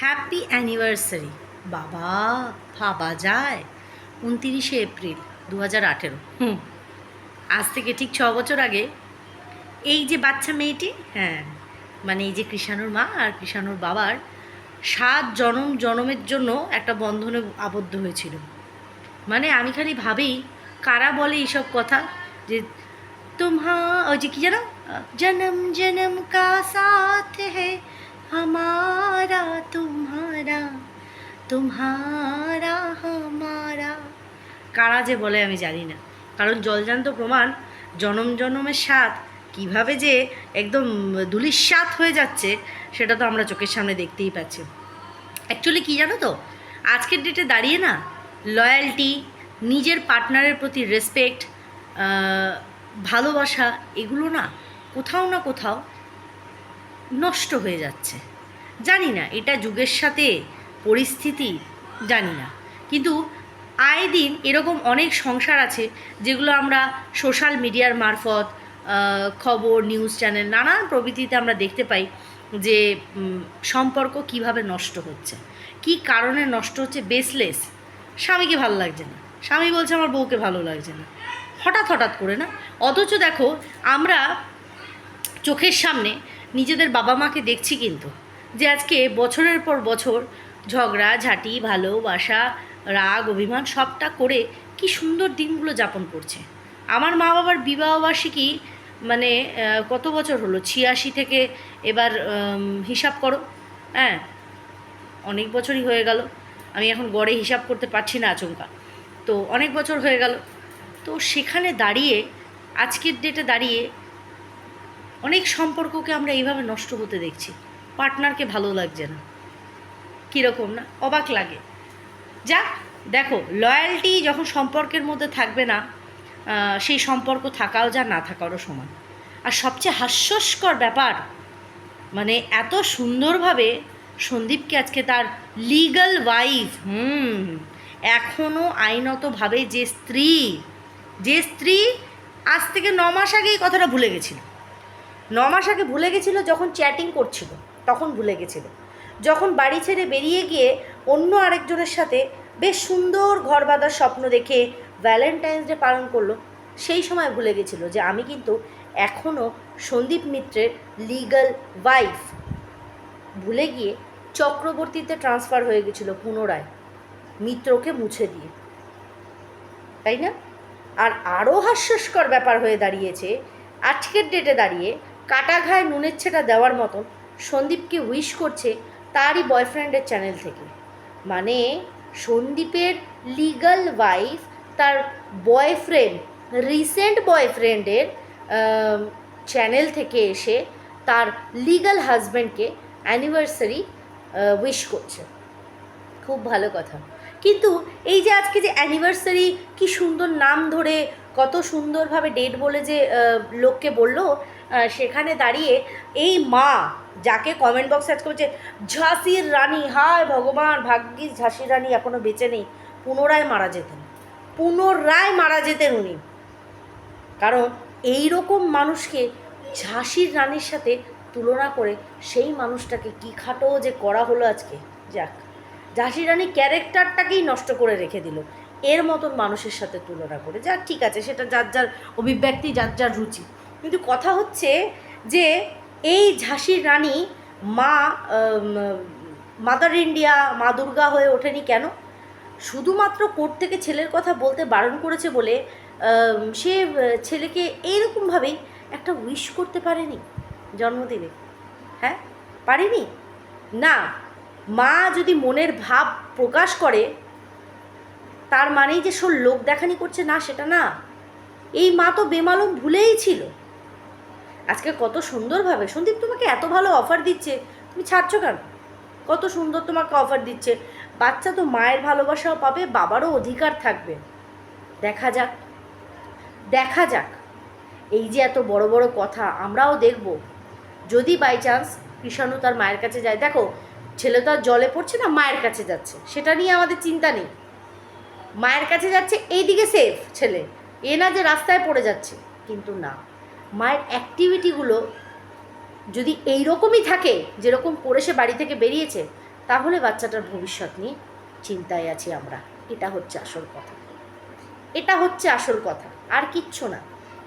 Happy anniversary বাবা ভাবা যায়। উনতিরিশে এপ্রিল দু হাজার আঠেরো। হুম। আজ থেকে ঠিক ছ বছর আগে এই যে বাচ্চা মেয়েটি হ্যাঁ মানে এই যে কৃষাণুর মা আর কৃষাণুর বাবার সাত জনম জনমের জন্য একটা বন্ধনে আবদ্ধ হয়েছিল। মানে আমি খালি ভাবি কারা বলে এইসব কথা? যে তোমা ওই যে কি জানো জনম জনম কা সাথ হে তোমারা হামারা কারা যে বলে আমি জানি না। কারণ জলজান্ত প্রমাণ জনম জনমের স্বাদ কীভাবে যে একদম দুলিশ্বাত হয়ে যাচ্ছে, সেটা তো আমরা চোখের সামনে দেখতেই পাচ্ছি। অ্যাকচুয়ালি কী জানো তো? আজকের ডেটে দাঁড়িয়ে না লয়্যালটি নিজের পার্টনারের প্রতি রেসপেক্ট ভালোবাসা, এগুলো না কোথাও না কোথাও নষ্ট হয়ে যাচ্ছে। জানি না, এটা যুগের সাথে পরিস্থিতি জানি না। কিন্তু আয় দিন এরকম অনেক সংসার আছে যেগুলো আমরা সোশ্যাল মিডিয়ার মারফত খবর নিউজ চ্যানেল নানান প্রভৃতিতে আমরা দেখতে পাই যে সম্পর্ক কীভাবে নষ্ট হচ্ছে, কি কারণে নষ্ট হচ্ছে বেসলেস স্বামীকে ভালো লাগছে না। স্বামী বলছে, আমার বউকে ভালো লাগছে না। হঠাৎ হঠাৎ করে না? অথচ দেখো, আমরা চোখের সামনে নিজেদের বাবা মাকে দেখছি কিন্তু, যে আজকে বছরের পর বছর ঝগড়া, ঝাঁটি ভালোবাসা রাগ, অভিমান সবটা করে কি সুন্দর দিনগুলো যাপন করছে। আমার মা বাবার বিবাহবার্ষিকী মানে কত বছর হলো? ছিয়াশি থেকে এবার হিসাব করো। হ্যাঁ অনেক বছরই হয়ে গেল। আমি এখন গড়ে হিসাব করতে পারছি না আচমকা। তো অনেক বছর হয়ে গেল। তো সেখানে দাঁড়িয়ে, আজকের ডেটে দাঁড়িয়ে অনেক সম্পর্ককে আমরা এইভাবে নষ্ট হতে দেখছি। পার্টনারকে ভালো লাগছে না। কীরকম না, অবাক লাগে। যাক, দেখো লয়্যালটি যখন সম্পর্কের মধ্যে থাকবে না সেই সম্পর্ক থাকাও যা না থাকারও সমান। আর সবচেয়ে হাস্যস্কর ব্যাপার মানে এত সুন্দরভাবে সন্দীপকে আজকে তার লিগাল ওয়াইফ হুম এখনও আইনতভাবে যে স্ত্রী যে স্ত্রী আজ থেকে ন মাস আগে এই কথাটা ভুলে গেছিল। ন মাস আগে ভুলে গেছিল যখন চ্যাটিং করছিল, তখন ভুলে গেছিল। যখন বাড়ি ছেড়ে বেরিয়ে গিয়ে অন্য আরেকজনের সাথে বেশ সুন্দর ঘর বাঁধার স্বপ্ন দেখে ভ্যালেন্টাইন্স ডে পালন করল, সেই সময় ভুলে গেছিল যে আমি কিন্তু এখনও সন্দীপ মিত্রের লিগাল ওয়াইফ ভুলে গিয়ে চক্রবর্তীতে ট্রান্সফার হয়ে গেছিল পুনরায়, মিত্রকে মুছে দিয়ে। তাই না? আর আরও হাস্যস্কর ব্যাপার হয়ে দাঁড়িয়েছে, আজকের ডেটে দাঁড়িয়ে কাটা ঘায়ে নুনের ছেটা দেওয়ার মতন সন্দীপকে উইশ করছে তারই বয়ফ্রেন্ডের চ্যানেল থেকে। মানে সন্দীপের লিগাল ওয়াইফ তার বয়ফ্রেন্ড রিসেন্ট বয়ফ্রেন্ডের চ্যানেল থেকে এসে তার লিগাল হাজব্যান্ডকে অ্যানিভার্সারি উইশ করছে। খুব ভালো কথা। কিন্তু এই যে আজকে যে অ্যানিভার্সারি কি সুন্দর নাম ধরে, কত সুন্দরভাবে ডেট বলে যে লোককে বলল সেখানে দাঁড়িয়ে এই মা যাকে কমেন্ট বক্সে আজকে বলছে ঝাঁসির রানী, হায় ভগবান, ভাগ্যিস ঝাঁসির রানী এখনও বেঁচে নেই। পুনরায় মারা যেতেন। পুনরায় মারা যেতেন উনি। কারণ এই রকম মানুষকে ঝাঁসির রানীর সাথে তুলনা করে সেই মানুষটাকে কি খাটো যে করা হলো আজকে। যাক ঝাঁসি রানী ক্যারেক্টারটাকেই নষ্ট করে রেখে দিল। এর মতন মানুষের সাথে তুলনা করে। যাক, ঠিক আছে, সেটা যার যার অভিব্যক্তি, যার যার রুচি। কিন্তু কথা হচ্ছে যে এই ঝাঁসির রানী মা মাদার ইন্ডিয়া মা দুর্গা হয়ে ওঠেনি কেন? শুধুমাত্র কোর্ট থেকে ছেলের কথা বলতে বারণ করেছে বলে সে ছেলেকে এইরকমভাবেই একটা উইশ করতে পারেনি জন্মদিনে। হ্যাঁ? পারেনি? না। মা যদি মনের ভাব প্রকাশ করে, তার মানেই যে সব লোক দেখানি করছে, না, সেটা না। এই মা তো বেমালুম ভুলেই ছিল। আজকে কত সুন্দরভাবে। সন্দীপ তোমাকে এত ভালো অফার দিচ্ছে। তুমি ছাড়ছো কেন? কত সুন্দর তোমাকে অফার দিচ্ছে। বাচ্চা তো মায়ের ভালোবাসাও পাবে, বাবারও অধিকার থাকবে। দেখা যাক। দেখা যাক। এই যে এত বড় বড় কথা, আমরাও দেখব। যদি বাই চান্স কৃষাণু তার মায়ের কাছে যায়, দেখো, ছেলে তো আর জলে পড়ছে না, মায়ের কাছে যাচ্ছে। সেটা নিয়ে আমাদের চিন্তা নেই। মায়ের কাছে যাচ্ছে, এইদিকে সেফ ছেলে। এ না যে রাস্তায় পড়ে যাচ্ছে। কিন্তু না। মায়ের অ্যাক্টিভিটিগুলো যদি এই রকমই থাকে, যেরকম করে সে বাড়ি থেকে বেরিয়েছে, তাহলে বাচ্চাটার ভবিষ্যৎ নিয়ে চিন্তায় আছি আমরা। এটা হচ্ছে আসল কথা। এটা হচ্ছে আসল কথা। আর কিচ্ছু না।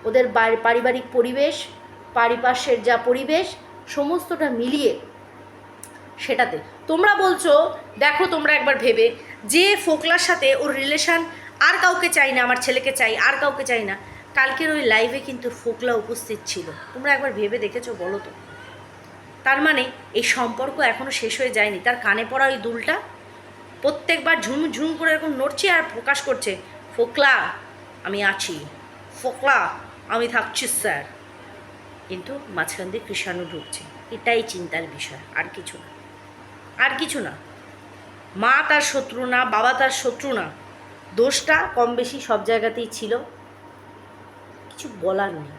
ওদের পারিবারিক পরিবেশ, পারিপার্শ্বের যা পরিবেশ, সমস্তটা মিলিয়ে সেটাতে। তোমরা বলছো, দেখো তোমরা একবার ভেবে, যে ফোকলার সাথে ওর রিলেশন আর কাউকে চাই না, আমার ছেলেকে চাই, আর কাউকে চাই না কালকের ওই লাইভে কিন্তু ফোকলা উপস্থিত ছিল। তোমরা একবার ভেবে দেখেছ বলো তো? তার মানে এই সম্পর্ক এখনও শেষ হয়ে যায়নি। তার কানে পড়া ওই দুলটা? প্রত্যেকবার ঝুম ঝুম করে এরকম নড়ছে আর প্রকাশ করছে, ফোকলা, আমি আছি। ফোকলা, আমি থাকছি, স্যার। কিন্তু মাঝখান দিয়ে কৃষাণু ঢুকছে। এটাই চিন্তার বিষয়, আর কিছু না। আর কিছু না। মা তার শত্রু না, বাবা তার শত্রু না। দোষটা কম বেশি সব জায়গাতেই ছিল। বলার নেই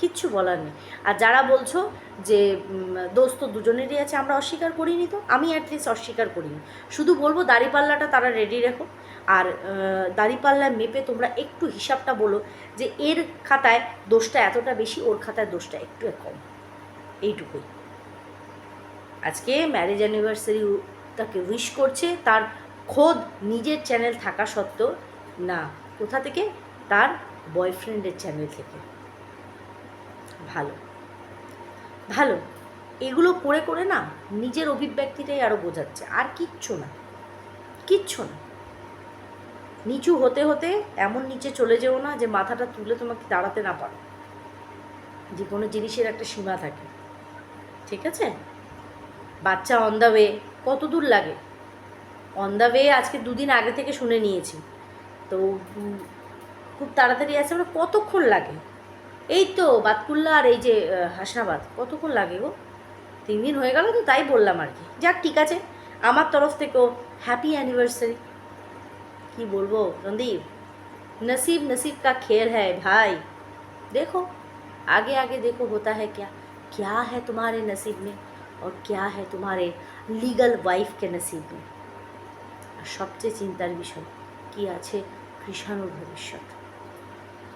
কিচ্ছু বলার নেই। আর যারা বলছো যে উম, দোষ তো দুজনেরই আছে আমরা অস্বীকার করিনি তো? আমি অ্যাটলিস্ট অস্বীকার করিনি। শুধু বলব দাড়িপাল্লাটা তারা রেডি রাখো। আর দাড়িপাল্লা মেপে তোমরা একটু হিসাবটা বলো যে এর খাতায় দোষটা এতটা বেশি ওর খাতায় দোষটা একটু কম। এইটুকুই। আজকে ম্যারেজ অ্যানিভার্সারি তাকে উইশ করছে তার খোদ নিজের চ্যানেল থাকা সত্ত্বেও না কোথা থেকে? তার বয়ফ্রেন্ডের চ্যানেল থেকে। ভালো। ভালো। এগুলো করে করে না নিজের অভিব্যক্তিটাই আরও বোঝাচ্ছে। আর কিচ্ছু না। কিচ্ছু না। নিচু হতে হতে এমন নিচে চলে যেও না যে মাথাটা তুলে তোমাকে দাঁড়াতে না পারো। যে কোনো জিনিসের একটা সীমা থাকে। ঠিক আছে? বাচ্চা অন দ্য ওয়ে কত দূর লাগে? অন দ্য ওয়ে আজকে দুদিন আগে থেকে শুনে নিয়েছি। তো খুব তাড়াতাড়ি আসে মানে কতক্ষণ লাগে এই তো বাতকুল্লা আর এই যে আহ, হাসনাবাদ কতক্ষণ লাগে গো তিন দিন হয়ে গেল তো তাই বললাম আর কি যাক ঠিক আছে আমার তরফ থেকেও হ্যাপি অ্যানিভার্সারি কি বলবো রন্দীপ नसीब नसीब का खेल है भाई देखो आगे आगे देखो होता है क्या क्या है तुम्हारे नसीब में और क्या है तुम्हारे লিগাল ওয়াইফকে নসিব में আর সবচেয়ে চিন্তার বিষয় কি আছে কৃষাণুর ভবিষ্যৎ